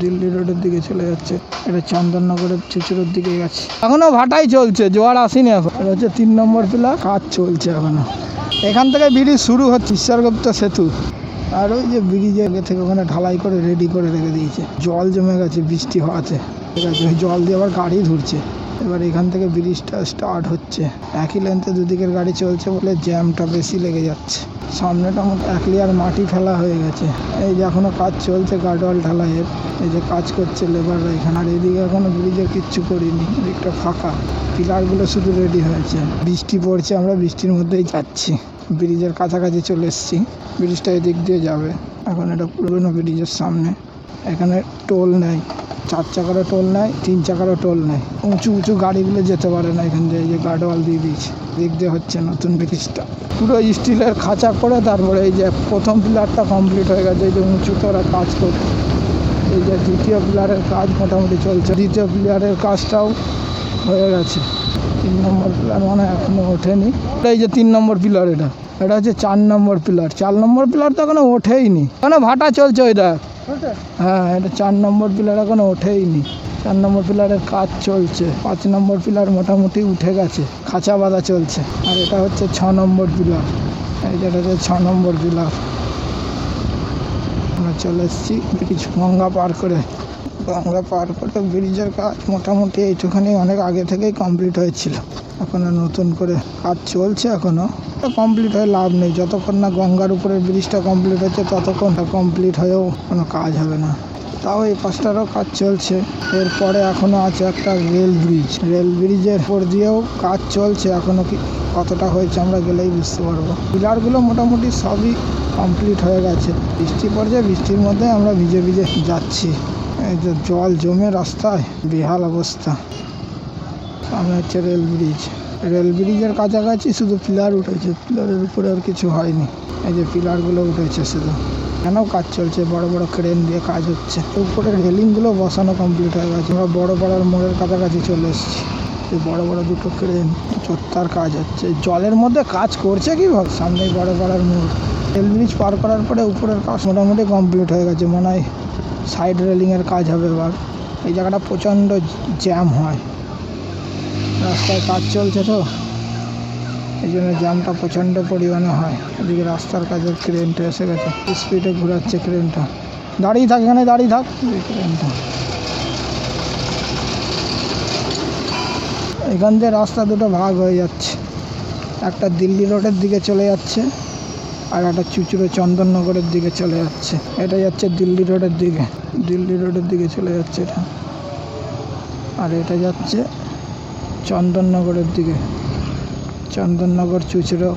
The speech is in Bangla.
দিল্লি রোডের দিকে চলে যাচ্ছে। এটা চন্দননগরের চুচুড়োর দিকে গেছে। এখনও ভাটাই চলছে, জোয়ার আসেনি এখন। এটা হচ্ছে তিন নম্বর পিলা কাজ চলছে এখনও। এখান থেকে ব্রিজ শুরু হচ্ছে, ঈশ্বরগুপ্ত সেতু। আর ওই যে ব্রিজ আগে থেকে ওখানে ঢালাই করে রেডি করে রেখে দিয়েছে। জল জমে গেছে, বৃষ্টি হওয়াতে। ঠিক আছে, ওই জল দিয়ে আবার গাড়ি ধরছে। এবার এখান থেকে ব্রিজটা স্টার্ট হচ্ছে। একই লেন্থে দুদিকের গাড়ি চলছে বলে জ্যামটা বেশি লেগে যাচ্ছে। সামনেটা মতো এক লেয়ার মাটি ফেলা হয়ে গেছে। এই যে এখনও কাজ চলছে গার্ডওয়াল ঢালাইয়ের, এই যে কাজ করছে লেবাররা এখানে। আর এদিকে এখনও ব্রিজে কিচ্ছু করিনি দিকটা ফাঁকা। পিলারগুলো শুধু রেডি হয়েছে। বৃষ্টি পড়ছে, আমরা বৃষ্টির মধ্যেই যাচ্ছি। ব্রিজের কাছাকাছি চলে এসেছি। ব্রিজটা এদিক দিয়ে যাবে। এখন এটা পুরোনো ব্রিজের সামনে। এখানে টোল নেই। চার চাকারও টোল নেয় তিন চাকারও টোল নেয় উঁচু উঁচু গাড়িগুলো যেতে পারে না এখান দিয়ে যে গার্ডওয়াল দিয়ে দিয়েছে। দিক দিয়ে হচ্ছে নতুন ব্রিজটা। পুরো স্টিলের খাঁচা করে তারপরে এই যে প্রথম পিলারটা কমপ্লিট হয়ে গেছে, এই যে উঁচু ওরা কাজ করছে। এই যে দ্বিতীয় পিলারের কাজ মোটামুটি চলছে। দ্বিতীয় পিলারের কাজটাও হয়ে গেছে। তিন নম্বর পিলার মানে এখনও ওঠেনি। এটা এই যে তিন নম্বর পিলার এটা। এটা হচ্ছে চার নম্বর পিলার চার নম্বর পিলার তো এখনও ওঠেইনি। এখনও ভাটা চলছে ওই দেখ। হ্যাঁ এটা চার নম্বর পিলার এখনও ওঠেইনি। চার নম্বর পিলারের কাজ চলছে। পাঁচ নম্বর পিলার মোটামুটি উঠে গেছে। খাঁচা বাঁধা চলছে। আর এটা হচ্ছে ছ নম্বর পিলার এই যেটা হচ্ছে ছ নম্বর পিলার আমরা চলে এসেছি। কিছু গঙ্গা পার করে। গঙ্গা পার করে ব্রিজের কাজ মোটামুটি এইটুখানি অনেক আগে থেকেই কমপ্লিট হয়েছিল। এখনও নতুন করে কাজ চলছে এখনও। কমপ্লিট হয়ে লাভ নেই। যতক্ষণ না গঙ্গার উপরে ব্রিজটা কমপ্লিট হচ্ছে, ততক্ষণ কমপ্লিট হয়েও কোনো কাজ হবে না। তাও এই পাঁচটারও কাজ চলছে। এরপরে এখনও আছে একটা রেল ব্রিজ রেল ব্রিজের উপর দিয়েও কাজ চলছে। এখনও কি কতটা হয়েছে আমরা গেলেই বুঝতে পারব। পিলারগুলো মোটামুটি সবই কমপ্লিট হয়ে গেছে। বৃষ্টি পড়ছে, বৃষ্টির মধ্যে আমরা ভিজে ভিজে যাচ্ছি। এই যে জল জমে রাস্তায়, বেহাল অবস্থা। সামনে হচ্ছে রেল ব্রিজ রেল ব্রিজের কাছাকাছি শুধু পিলার উঠেছে পিলারের উপরে আর কিছু হয়নি। এই যে পিলারগুলো উঠেছে শুধু। কেন কাজ চলছে? বড় বড় ক্রেন দিয়ে কাজ হচ্ছে। উপরে রেলিংগুলো বসানো কমপ্লিট হয়ে গেছে। আমরা বড় পাড়ার মোড়ের কাছাকাছি চলে এসেছি। বড় বড় দুটো ক্রেন চোত্তার কাজ হচ্ছে। জলের মধ্যে কাজ করছে কি ভাব? সামনেই বড় পাড়ার মোড়। রেল ব্রিজ পার করার পরে উপরের কাজ মোটামুটি কমপ্লিট হয়ে গেছে। মনে হয় সাইড রেলিংয়ের কাজ হবে এবার। এই জায়গাটা প্রচণ্ড জ্যাম হয়। রাস্তায় কাজ চলছে তো। এই জন্য জ্যামটা প্রচণ্ড পরিমাণে হয়। এদিকে রাস্তার কাজের ক্রেনটা এসে গেছে। স্পিডে ঘোরাচ্ছে ক্রেনটা দাঁড়িয়ে থাক এখানে, দাঁড়িয়ে থাক। ক্রেনটা এখান দিয়ে রাস্তা দুটো ভাগ হয়ে যাচ্ছে। একটা দিল্লি রোডের দিকে চলে যাচ্ছে। আর একটা চুচুড়ো চন্দননগরের দিকে চলে যাচ্ছে। এটা যাচ্ছে দিল্লি রোডের দিকে। দিল্লি রোডের দিকে চলে যাচ্ছে এটা। আর এটা যাচ্ছে চন্দননগরের দিকে। চন্দননগর চুচড়ো